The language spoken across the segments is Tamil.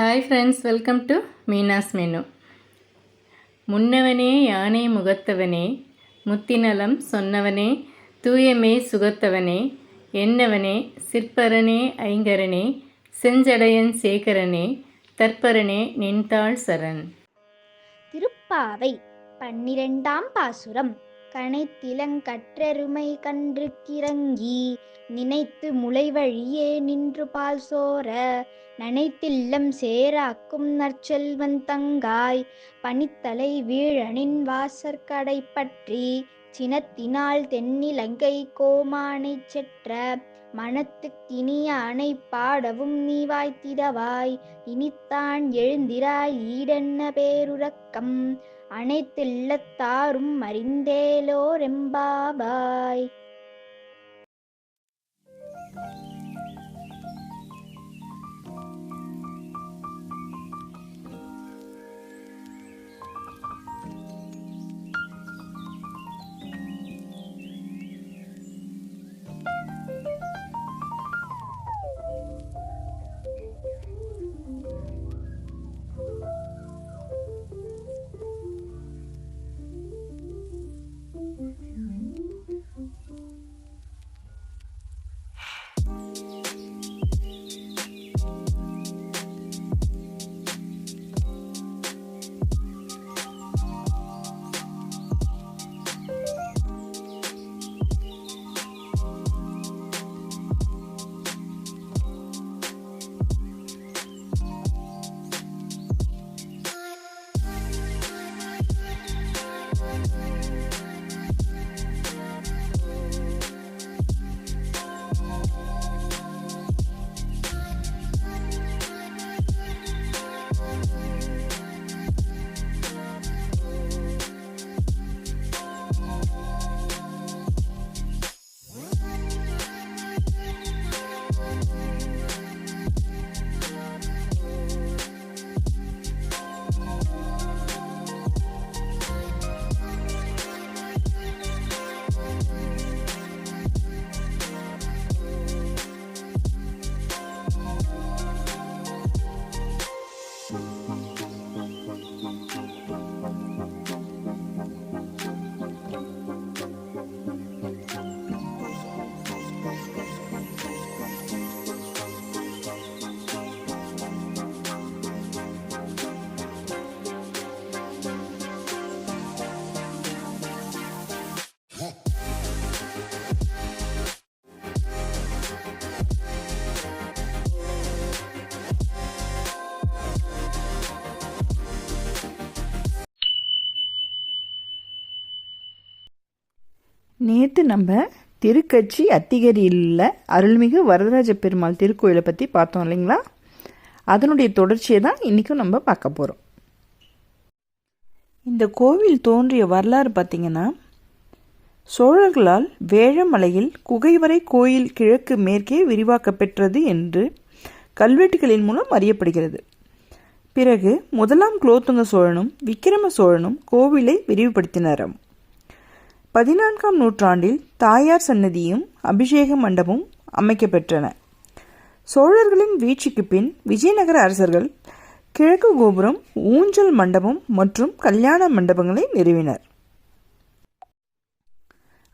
Hi friends welcome to Meena's menu முன்னவனே யானை முகத்தவனே முத்திநலம் சொன்னவனே தூயமே சுகத்தவனே என்னவனே சிற்பரனே ஐங்கரனே செஞ்சடையன் சேகரனே தற்பரனே நின்தாள் சரண். திருப்பாவை பன்னிரெண்டாம் பாசுரம். கனைத்திலங்கற்றருமை கன்று கிறங்கி நினைத்து முளைவழியே நின்று பால் சோர நனைத்தில்லம் சேராக்கும் நற்செல்வன் தங்காய். பனித்தலை வீழனின் வாசற்கடை பற்றி சினத்தினால் தென்னிலங்கை கோமானைச் செற்ற. மனத்துக்கினிய அணை பாடவும் நீ வாய்த்திடவாய். இனித்தான் எழுந்திராய் ஈடென்ன பேருறக்கம். அனைத்தில்லத்தாரும் அறிந்தேலோரெம்பாபாய் நேற்று நம்ம திருக்கட்சி அத்திகரியில் உள்ள அருள்மிகு வரதராஜ பெருமாள் திருக்கோயிலை பற்றி பார்த்தோம் இல்லைங்களா? அதனுடைய தொடர்ச்சியை தான் இன்றைக்கும் நம்ம பார்க்க போகிறோம் இந்த கோவில் தோன்றிய வரலாறு பார்த்திங்கன்னா சோழர்களால் வேழமலையில் குகைவரை கோயில் கிழக்கு மேற்கே விரிவாக்க பெற்றது என்று கல்வெட்டுகளின் மூலம் அறியப்படுகிறது. பிறகு முதலாம் குலோத்துங்க சோழனும் விக்கிரம சோழனும் கோவிலை விரிவுபடுத்தினாராம். பதினான்காம் நூற்றாண்டில் தாயார் சன்னதியும் அபிஷேக மண்டபமும் அமைக்கப்பெற்றன. சோழர்களின் வீழ்ச்சிக்கு பின் விஜயநகர அரசர்கள் கிழக்கு கோபுரம் ஊஞ்சல் மண்டபம் மற்றும் கல்யாண மண்டபங்களை நிறுவினர்.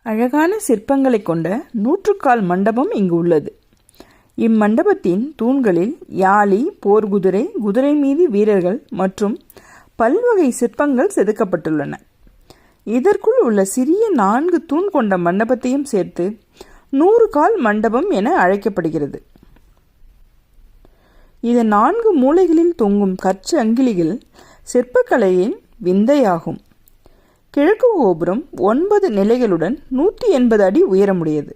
அழகான சிற்பங்களை கொண்ட நூற்றுக்கால் மண்டபம் இங்கு உள்ளது. இம்மண்டபத்தின் தூண்களில் யாழி போர்குதிரை குதிரை மீது வீரர்கள் மற்றும் பல்வகை சிற்பங்கள் செதுக்கப்பட்டுள்ளன. இதற்குள் உள்ள சிறிய நான்கு தூண் கொண்ட மண்டபத்தையும் சேர்த்து நூறு கால் மண்டபம் என அழைக்கப்படுகிறது. இது நான்கு மூலைகளில் தொங்கும் கச்சு அங்கிலிகள் சிற்பக்கலையின் விந்தையாகும். கிழக்கு கோபுரம் ஒன்பது நிலைகளுடன் நூற்றி எண்பது அடி உயரமுடையது.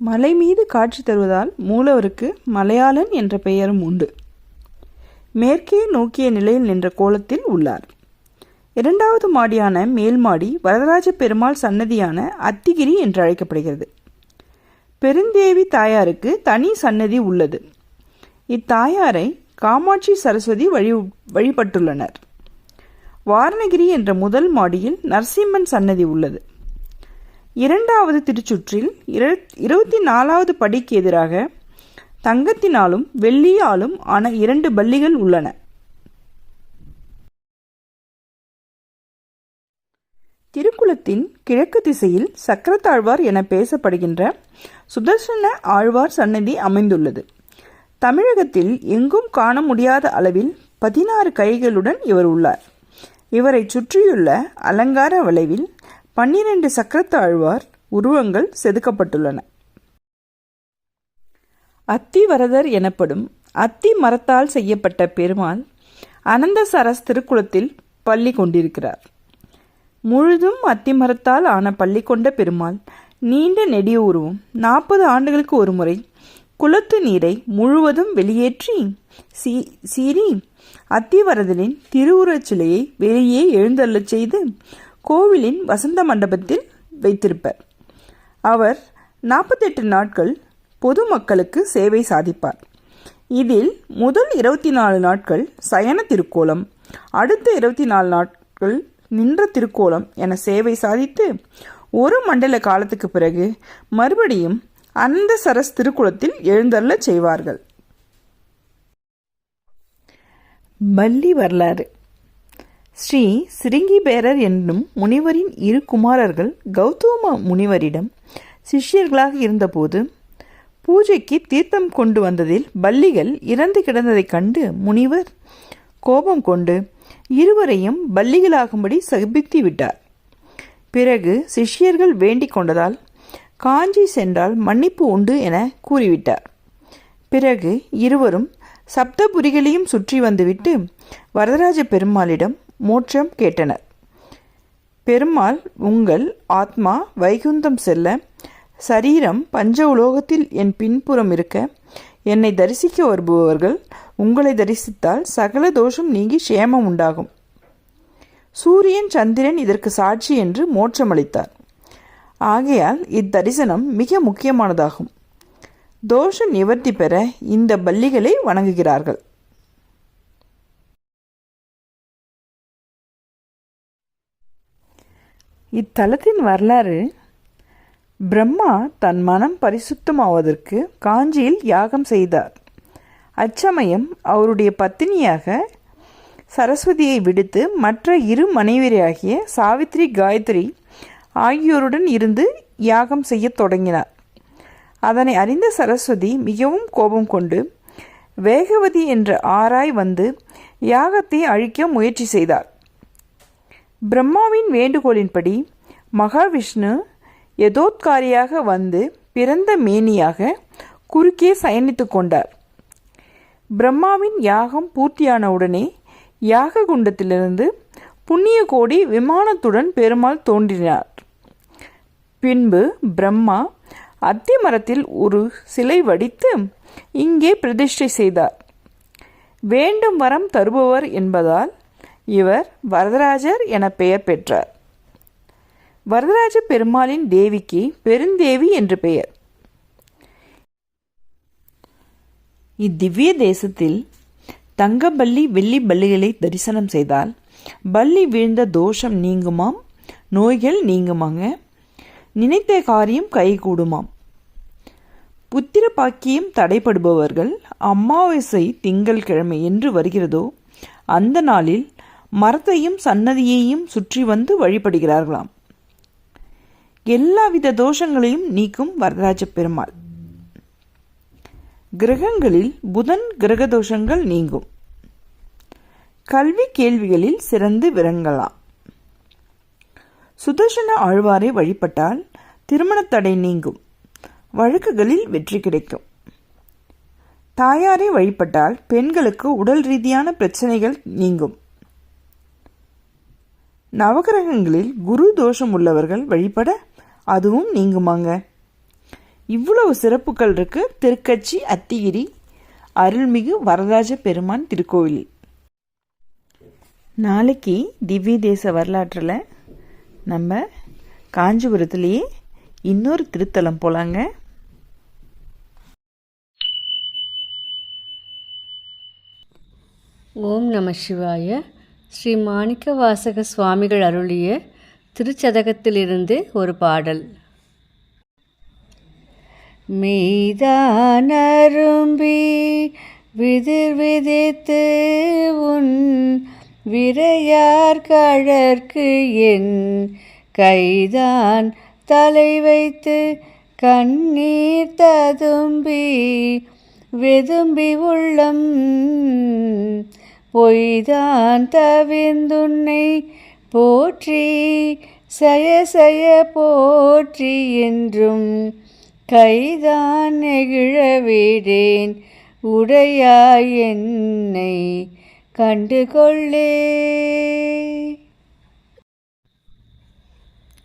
மலை மீது காட்சி தருவதால் மூலவருக்கு மலையாளன் என்ற பெயரும் உண்டு. மேற்கே நோக்கிய நிலையில் நின்ற கோலத்தில் உள்ளார். இரண்டாவது மாடியான மேல் மாடி வரதராஜ பெருமாள் சன்னதியான அத்திகிரி என்று அழைக்கப்படுகிறது. பெருந்தேவி தாயாருக்கு தனி சன்னதி உள்ளது. இத்தாயாரை காமாட்சி சரஸ்வதி வழி வழிபட்டுள்ளனர். வாரணகிரி என்ற முதல் மாடியில் நரசிம்மன் சன்னதி உள்ளது. இரண்டாவது திருச்சுற்றில் இரு இருபத்தி நாலாவது படிக்கு எதிராக தங்கத்தினாலும் வெள்ளியாலும் ஆன இரண்டு பள்ளிகள் உள்ளன. திருக்குளத்தின் கிழக்கு திசையில் சக்கரத்தாழ்வார் என பேசப்படுகின்ற சுதர்சன ஆழ்வார் சன்னதி அமைந்துள்ளது. தமிழகத்தில் எங்கும் காண முடியாத அளவில் பதினாறு கைகளுடன் இவர் உள்ளார். இவரை சுற்றியுள்ள அலங்கார வளைவில் பன்னிரண்டு சக்கரத்தாழ்வார் உருவங்கள் செதுக்கப்பட்டுள்ளன. அத்திவரதர் எனப்படும் அத்தி மரத்தால் செய்யப்பட்ட பெருமாள் அனந்தசரஸ் திருக்குளத்தில் பள்ளி கொண்டிருக்கிறார். முழுதும் அத்திமரத்தால் ஆன பள்ளி கொண்ட பெருமாள். நீண்ட நெடிய உருவம் நாற்பது ஆண்டுகளுக்கு ஒருமுறை குளத்து நீரை முழுவதும் வெளியேற்றி சீ சீறி அத்திவரதனின் திருவுருவச் சிலையை வெளியே எழுந்தள்ளச் செய்து கோவிலின் வசந்த மண்டபத்தில் வைத்திருப்பர். அவர் நாற்பத்தெட்டு நாட்கள் பொதுமக்களுக்கு சேவை சாதிப்பார். இதில் முதல் இருபத்தி நாலு நாட்கள் சயன திருக்கோலம் அடுத்த இருபத்தி நாலு நாட்கள் நின்ற திருக்கோலம் என சேவை சாதித்து ஒரு மண்டல காலத்துக்கு பிறகு மறுபடியும் அந்த சரஸ் திருக்குளத்தில் எழுந்தருளச் செய்வார்கள். பள்ளி வரலாறு. ஸ்ரீ சிருங்கி பேரர் என்னும் முனிவரின் இரு குமாரர்கள் கௌதம முனிவரிடம் சிஷ்யர்களாக இருந்தபோது பூஜைக்கு தீர்த்தம் கொண்டு வந்ததில் பள்ளிகள் இறந்து கிடந்ததைக் கண்டு முனிவர் கோபம் கொண்டு இருவரையும் பல்லிகளாகும்படி சபித்து விட்டார். பிறகு சிஷ்யர்கள் வேண்டிக் கொண்டதால் காஞ்சி சென்றால் மன்னிப்பு உண்டு என கூறிவிட்டார். பிறகு இருவரும் சப்தபுரிகளையும் சுற்றி வந்துவிட்டு வரதராஜ பெருமாளிடம் மோட்சம் கேட்டனர். பெருமாள் உங்கள் ஆத்மா வைகுந்தம் செல்ல சரீரம் பஞ்ச உலோகத்தில் என் பின்புறம் இருக்க என்னை தரிசிக்க வருபவர்கள் உங்களை தரிசித்தால் சகல தோஷம் நீங்கி சேமம் உண்டாகும். சூரியன் சந்திரன் இதற்கு சாட்சி என்று மோட்சமளித்தார். ஆகையால் இத்தரிசனம் மிக முக்கியமானதாகும். தோஷ நிவர்த்தி பெற இந்த பள்ளிகளை வணங்குகிறார்கள். இத்தலத்தின் வரலாறு பிரம்மா தன் மனம் பரிசுத்தமாவதற்கு காஞ்சியில் யாகம் செய்தார். அச்சமயம் அவருடைய பத்தினியாக சரஸ்வதியை விடுத்து மற்ற இரு மனைவியராகிய சாவித்ரி காயத்ரி ஆகியோருடன் இருந்து யாகம் செய்யத் தொடங்கினார். அதனை அறிந்த சரஸ்வதி மிகவும் கோபம் கொண்டு வேகவதி என்ற ஆராய் வந்து யாகத்தை அழிக்க முயற்சி செய்தார். பிரம்மாவின் வேண்டுகோளின்படி மகாவிஷ்ணு யதோத்காரியாக வந்து பிறந்த மேனியாக குறுக்கே சயனித்து கொண்டார். பிரம்மாவின் யாகம் பூர்த்தியானவுடனே யாக குண்டத்திலிருந்து புண்ணிய கோடி விமானத்துடன் பெருமாள் தோன்றினார். பின்பு பிரம்மா அத்தி மரத்தில் ஒரு சிலை வடித்து இங்கே பிரதிஷ்டை செய்தார். வேண்டும் வரம் தருபவர் என்பதால் இவர் வரதராஜர் என பெயர் பெற்றார். வரதராஜ பெருமாளின் தேவிக்கு பெருந்தேவி என்று பெயர். இத்திவ்ய தேசத்தில் தங்கப்பள்ளி வெள்ளி பல்லிகளை தரிசனம் செய்தால் பல்லி வீழ்ந்த தோஷம் நீங்குமாம் நோய்கள் நீங்குமாங்க நினைத்த காரியம் கைகூடுமாம் புத்திர பாக்கியம் தடைப்படுபவர்கள் அமாவாசை திங்கள் கிழமை என்று வருகிறதோ அந்த நாளில் மரத்தையும் சன்னதியையும் சுற்றி வந்து வழிபடுகிறார்களாம் எல்லாவித தோஷங்களையும் நீக்கும் வரதராஜ பெருமாள் கிரகங்களில் புதன் கிரக தோஷங்கள் நீங்கும். கல்வி கேள்விகளில் சிறந்து விளங்கலாம். சுதர்சன ஆழ்வாரை வழிபட்டால் திருமணத்தடை நீங்கும். வழக்குகளில் வெற்றி கிடைக்கும். தாயாரை வழிபட்டால் பெண்களுக்கு உடல் ரீதியான பிரச்சனைகள் நீங்கும். நவகிரகங்களில் குரு தோஷம் உள்ளவர்கள் வழிபட அதுவும் நீங்குமாங்க. இவ்வளவு சிறப்புகள் இருக்கு. திருக்கட்சி அத்திகிரி அருள்மிகு வரதராஜ பெருமான் திருக்கோவில் நாளைக்கு திவ்ய தேச வரலாற்றில் நம்ம காஞ்சிபுரத்துலேயே இன்னொரு திருத்தலம் போலாங்க. ஓம் நம சிவாய. ஸ்ரீ மாணிக்க வாசக சுவாமிகள் அருளிய திருச்சதகத்திலிருந்து ஒரு பாடல். மெய்தான் அரும்பி விதிர் விதித்து உன் விரையார் கழற்கு என் கைதான் தலை வைத்து கண்ணீர் ததும்பி வெதும்பி உள்ளம் பொய்தான் தவிந்துன்னை போற்றி சய சய போற்றி என்றும் கைதான் நெகிழவிடேன் உடையாய் என்னை கண்டுகொள்ளே.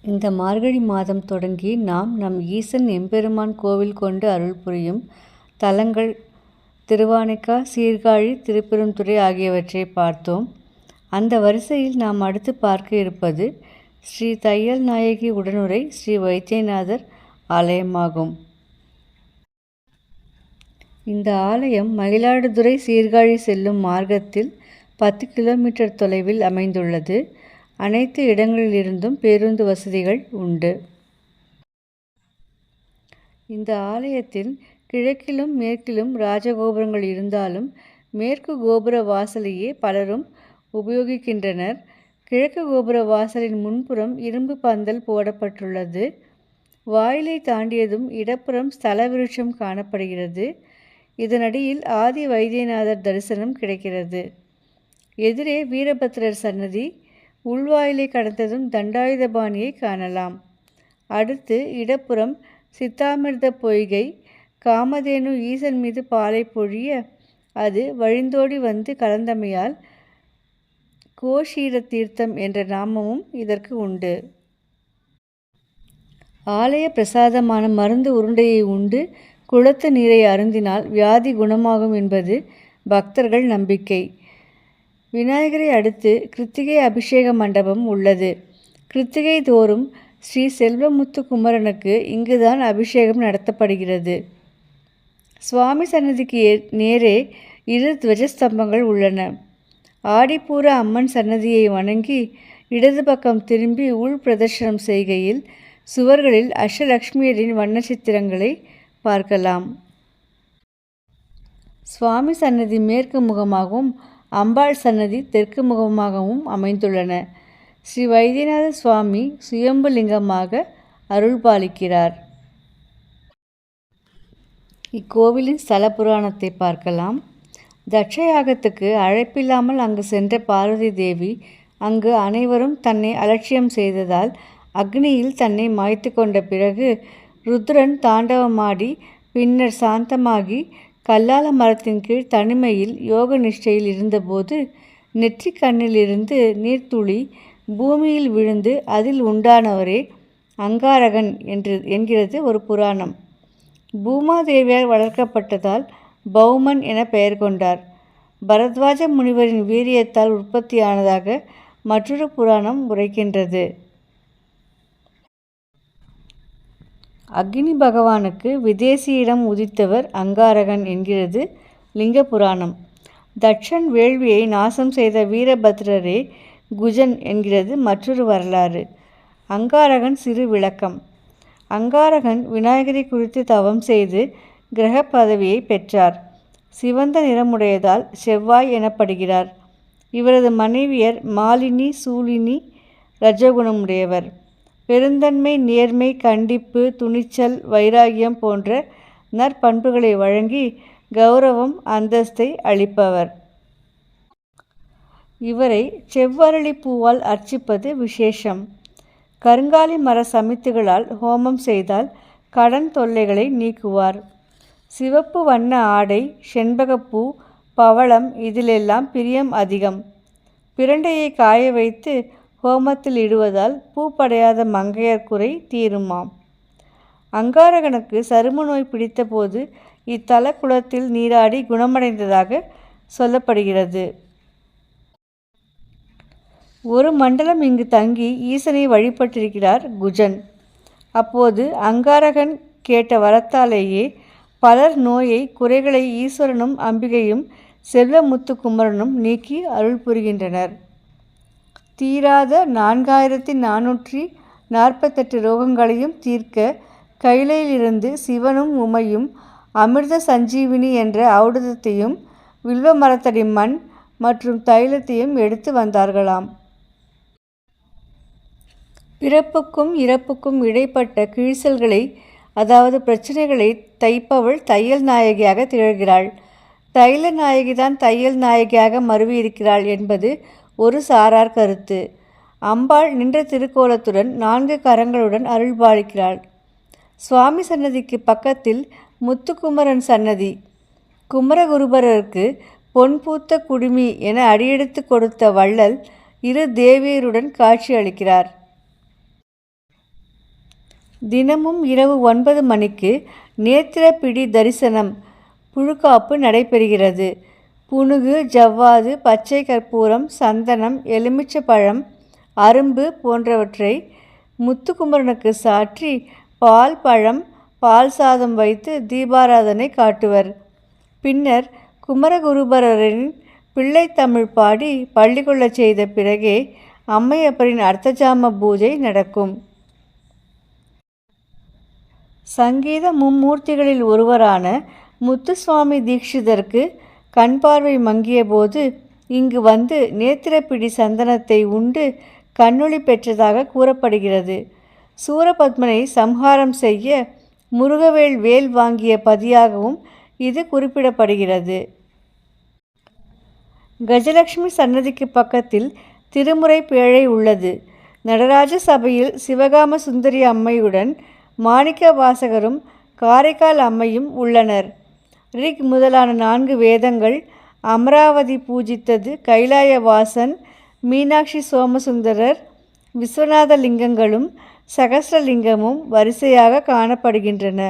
இந்த மார்கழி மாதம் தொடங்கி நாம் நம் ஈசன் எம்பெருமான் கோவில் கொண்டு அருள் புரியும் தலங்கள் திருவானைக்கா சீர்காழி திருப்பெருந்துறை ஆகியவற்றை பார்த்தோம். அந்த வரிசையில் நாம் அடுத்து பார்க்க இருப்பது ஸ்ரீ தையல் நாயகி உடனுரை ஸ்ரீ வைத்தியநாதர் ஆலயமாகும். இந்த ஆலயம் மயிலாடுதுறை சீர்காழி செல்லும் மார்க்கத்தில் பத்து கிலோமீட்டர் தொலைவில் அமைந்துள்ளது. அனைத்து இடங்களிலிருந்தும் பேருந்து வசதிகள் உண்டு. இந்த ஆலயத்தில் கிழக்கிலும் மேற்கிலும் ராஜகோபுரங்கள் இருந்தாலும் மேற்கு கோபுர வாசலையே பலரும் உபயோகிக்கின்றனர். கிழக்கு கோபுர வாசலின் முன்புறம் இரும்பு பந்தல் போடப்பட்டுள்ளது. வாயிலை தாண்டியதும் இடப்புறம் ஸ்தல விருட்சம் காணப்படுகிறது. இதனடியில் ஆதி வைத்தியநாதர் தரிசனம் கிடைக்கிறது. எதிரே வீரபத்ரர் சன்னதி உள்வாயிலை கடந்ததும் தண்டாயுதபாணியை காணலாம். அடுத்து இடப்புறம் சித்தாமிர்த பொய்கை காமதேனு ஈசன் மீது பாலை பொழிய அது வழிந்தோடி வந்து கலந்தமையால் கோஷீர தீர்த்தம் என்ற நாமமும் இதற்கு உண்டு. ஆலய பிரசாதமான மருந்து உருண்டையை உண்டு குளத்து நீரை அருந்தினால் வியாதி குணமாகும் என்பது பக்தர்கள் நம்பிக்கை. விநாயகரை அடுத்து கிருத்திகை அபிஷேக மண்டபம் உள்ளது. கிருத்திகை தோறும் ஸ்ரீ செல்வமுத்து குமரனுக்கு இங்குதான் அபிஷேகம் நடத்தப்படுகிறது. சுவாமி சன்னதிக்கு நேரே இரு துவஜஸ்தம்பங்கள் உள்ளன. ஆடிப்பூர அம்மன் சன்னதியை வணங்கி இடது பக்கம் திரும்பி உள் பிரதர்ஷனம் செய்கையில் சுவர்களில் அஷ்டலக்ஷ்மியரின் வண்ண சித்திரங்களை பார்க்கலாம். சுவாமி சன்னதி மேற்கு முகமாகவும் அம்பாள் சன்னதி தெற்கு முகமாகவும் அமைந்துள்ளன. ஸ்ரீ வைத்தியநாத சுவாமி சுயம்பு லிங்கமாக அருள் பாலிக்கிறார். இக்கோவிலின் ஸ்தல புராணத்தை பார்க்கலாம். தட்சயாகத்துக்கு அழைப்பில்லாமல் அங்கு சென்ற பார்வதி தேவி அங்கு அனைவரும் தன்னை அலட்சியம் செய்ததால் அக்னியில் தன்னை மாய்த்து கொண்ட பிறகு ருத்ரன் தாண்டவமாடி பின்னர் சாந்தமாகி கல்லால மரத்தின் கீழ் தனிமையில் யோக நிஷ்டையில் இருந்தபோது நெற்றி கண்ணிலிருந்து நீர்த்துளி பூமியில் விழுந்து அதில் உண்டானவரே அங்காரகன் என்று என்கிறது ஒரு புராணம். பூமாதேவியால் வளர்க்கப்பட்டதால் பௌமன் என பெயர் கொண்டார். பரத்வாஜ முனிவரின் வீரியத்தால் உற்பத்தியானதாக மற்றொரு புராணம் உரைக்கின்றது. அக்னி பகவானுக்கு விதேசியிடம் உதித்தவர் அங்காரகன் என்கிறது லிங்க புராணம் தட்சன் வேள்வியை நாசம் செய்த வீரபத்ரரே குஜன் என்கிறது மற்றொரு வரலாறு. அங்காரகன் சிறு விளக்கம். அங்காரகன் விநாயகரை குறித்து தவம் செய்து கிரக பதவியை பெற்றார். சிவந்த நிறமுடையதால் செவ்வாய் எனப்படுகிறார். இவரது மனைவியர் மாலினி சூலினி ரஜகுணமுடையவர். பெருந்தன்மை நேர்மை கண்டிப்பு துணிச்சல் வைராகியம் போன்ற நற்பண்புகளை வழங்கி கௌரவம் அந்தஸ்தை அளிப்பவர். இவரை செவ்வரளி பூவால் அர்ச்சிப்பது விசேஷம். கருங்காலி மர சமித்துகளால் ஹோமம் செய்தால் கடன் தொல்லைகளை நீக்குவார். சிவப்பு வண்ண ஆடை செண்பகப்பூ பவளம் இதிலெல்லாம் பிரியம் அதிகம். பிரண்டையை காய வைத்து ஹோமத்தில் இடுவதால் பூப்படையாத மங்கையர் குறை தீருமாம். அங்காரகனுக்கு சரும நோய் பிடித்தபோது இத்தல குளத்தில் நீராடி குணமடைந்ததாக சொல்லப்படுகிறது. ஒரு மண்டலம் இங்கு தங்கி ஈசனை வழிபட்டிருக்கிறார் குஜன். அப்போது அங்காரகன் கேட்ட வரத்தாலேயே பலர் நோயை குறைகளை ஈஸ்வரனும் அம்பிகையும் செல்வமுத்து குமரனும் நீக்கி அருள் புரிகின்றனர் தீராத நான்காயிரத்தி நானூற்றி நாற்பத்தெட்டு ரோகங்களையும் தீர்க்க கைலையிலிருந்து சிவனும் உமையும் அமிர்த சஞ்சீவினி என்ற ஔடதத்தையும் வில்வ மரத்தடி மண் மற்றும் தைலத்தையும் எடுத்து வந்தார்களாம். பிறப்புக்கும் இறப்புக்கும் இடைப்பட்ட கிழிசல்களை அதாவது பிரச்சனைகளை தைப்பவள் தையல் நாயகியாக திகழ்கிறாள். தைல நாயகிதான் தையல் நாயகியாக மருவியிருக்கிறாள் என்பது ஒரு சாரார் கருத்து. அம்பாள் நின்ற திருக்கோலத்துடன் நான்கு கரங்களுடன் அருள்பாலிக்கிறாள். சுவாமி சன்னதிக்கு பக்கத்தில் முத்துக்குமரன் சன்னதி. குமரகுருபரருக்கு பொன் பூத்த குடுமி என அடியெடுத்து கொடுத்த வள்ளல் இரு தேவியருடன் காட்சி அளிக்கிறார். தினமும் இரவு ஒன்பது மணிக்கு நேத்திரப்பிடி தரிசனம் புழுக்காப்பு நடைபெறுகிறது. புனுகு ஜவ்வாது பச்சை கற்பூரம் சந்தனம் எலுமிச்சப்பழம் அரும்பு போன்றவற்றை முத்துக்குமரனுக்கு சாற்றி பால் பழம் பால் சாதம் வைத்து தீபாராதனை காட்டுவர். பின்னர் குமரகுருபரரின் பிள்ளைத்தமிழ் பாடி பள்ளி செய்த பிறகே அம்மையப்பரின் அர்த்தஜாம பூஜை நடக்கும். சங்கீத மும்மூர்த்திகளில் ஒருவரான முத்துசுவாமி தீட்சிதருக்கு கண் பார்வை மங்கிய போது இங்கு வந்து நேத்திரப்பிடி சந்தனத்தை உண்டு கண்ணொளி பெற்றதாக கூறப்படுகிறது. சூரபத்மனை சம்ஹாரம் செய்ய முருகவேல் வேல் வாங்கிய பதியாகவும் இது குறிப்பிடப்படுகிறது. கஜலட்சுமி சன்னதிக்கு பக்கத்தில் திருமுறை பேழை உள்ளது. நடராஜ சபையில் சிவகாம சுந்தரி அம்மையுடன் மாணிக்க வாசகரும் காரைக்கால் அம்மையும் உள்ளனர். ரிக் முதலான நான்கு வேதங்கள் அமராவதி பூஜித்தது கைலாயவாசன் மீனாட்சி சோமசுந்தரர் விஸ்வநாத லிங்கங்களும் சகஸ்ரலிங்கமும் வரிசையாக காணப்படுகின்றன.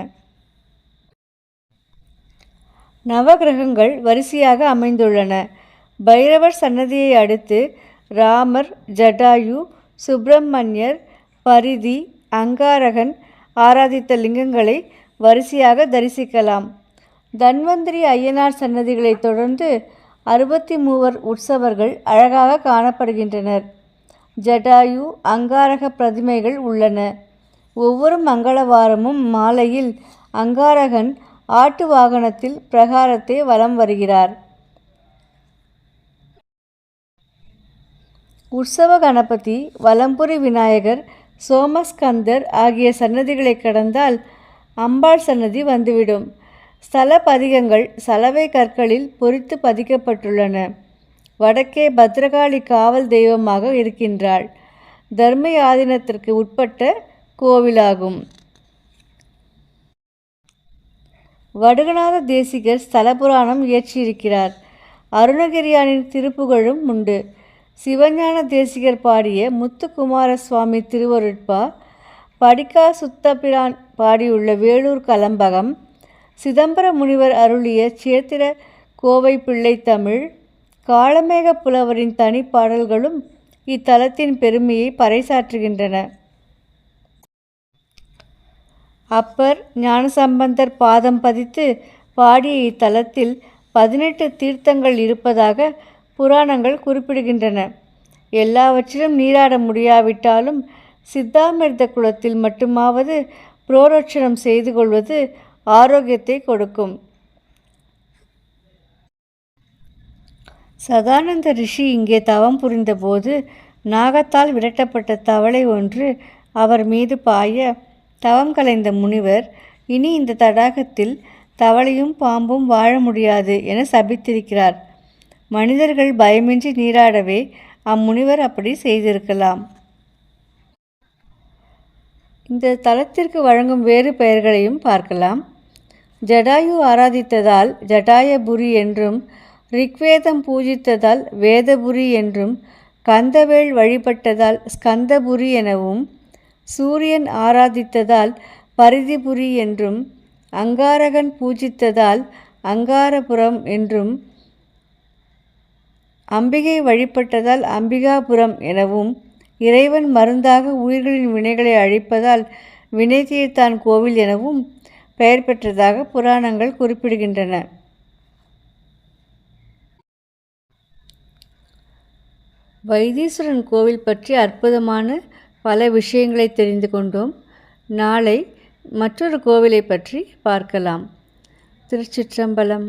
நவகிரகங்கள் வரிசையாக அமைந்துள்ளன. பைரவர் சன்னதியை அடுத்து ராமர் ஜடாயு சுப்பிரமணியர் பரிதி அங்காரகன் ஆராதித்த லிங்கங்களை வரிசையாக தரிசிக்கலாம். தன்வந்திரி ஐயனார் சன்னதிகளைத் தொடர்ந்து அறுபத்தி மூவர் உற்சவர்கள் அழகாக காணப்படுகின்றனர். ஜடாயு அங்காரக பிரதிமைகள் உள்ளன. ஒவ்வொரு மங்களவாரமும் மாலையில் அங்காரகன் ஆட்டு வாகனத்தில் பிரகாரத்தை வலம் வருகிறார். உற்சவ கணபதி வலம்புரி விநாயகர் சோமஸ்கந்தர் ஆகிய சன்னதிகளை கடந்தால் அம்பாள் சன்னதி வந்துவிடும். ஸ்தல பதிகங்கள் சலவை கற்களில் பொறித்து பதிக்கப்பட்டுள்ளன. வடக்கே பத்ரகாளி காவல் தெய்வமாக இருக்கின்றாள். தர்ம ஆதீனத்திற்கு உட்பட்ட கோவிலாகும். வடுகநாத தேசிகர் ஸ்தல புராணம் இயற்றியிருக்கிறார். அருணகிரியானின் திருப்புகழும் உண்டு. சிவஞான தேசிகர் பாடிய முத்துக்குமார சுவாமி திருவருட்பா படிக்கா சுத்தபிரான் பாடியுள்ள வேலூர் கலம்பகம் சிதம்பர முனிவர் அருளிய சேத்திர கோவை பிள்ளை தமிழ் காளமேக புலவரின் தனிப்பாடல்களும் இத்தலத்தின் பெருமையை பறைசாற்றுகின்றன. அப்பர் ஞானசம்பந்தர் பாதம் பதித்து பாடிய இத்தலத்தில் பதினெட்டு தீர்த்தங்கள் இருப்பதாக புராணங்கள் குறிப்பிடுகின்றன. எல்லாவற்றிலும் நீராட முடியாவிட்டாலும் சித்தாமிர்த குலத்தில் மட்டுமாவது புரோரட்சணம் செய்து கொள்வது ஆரோக்கியத்தை கொடுக்கும். சதானந்த ரிஷி இங்கே தவம் புரிந்தபோது நாகத்தால் விரட்டப்பட்ட தவளை ஒன்று அவர் மீது பாய தவம் கலைந்த முனிவர் இனி இந்த தடாகத்தில் தவளையும் பாம்பும் வாழ முடியாது என சபித்திருக்கிறார். மனிதர்கள் பயமின்றி நீராடவே அம்முனிவர் அப்படி செய்திருக்கலாம். இந்த தலத்திற்கு வழங்கும் வேறு பெயர்களையும் பார்க்கலாம். ஜடாயு ஆராதித்ததால் ஜடாயபுரி என்றும் ரிக்வேதம் பூஜித்ததால் வேதபுரி என்றும் கந்தவேள் வழிபட்டதால் ஸ்கந்தபுரி எனவும் சூரியன் ஆராதித்ததால் பரிதிபுரி என்றும் அங்காரகன் பூஜித்ததால் அங்காரபுரம் என்றும் அம்பிகை வழிபட்டதால் அம்பிகாபுரம் எனவும் இறைவன் மருந்தாக உயிர்களின் வினைகளை அழிப்பதால் வினை தீர்த்தான் கோவில் எனவும் பெயர் பெற்றதாக புராணங்கள் குறிப்பிடுகின்றன. வைத்தீஸ்வரன் கோவில் பற்றி அற்புதமான பல விஷயங்களை தெரிந்து கொண்டோம். நாளை மற்றொரு கோவிலை பற்றி பார்க்கலாம். திருச்சிற்றம்பலம்.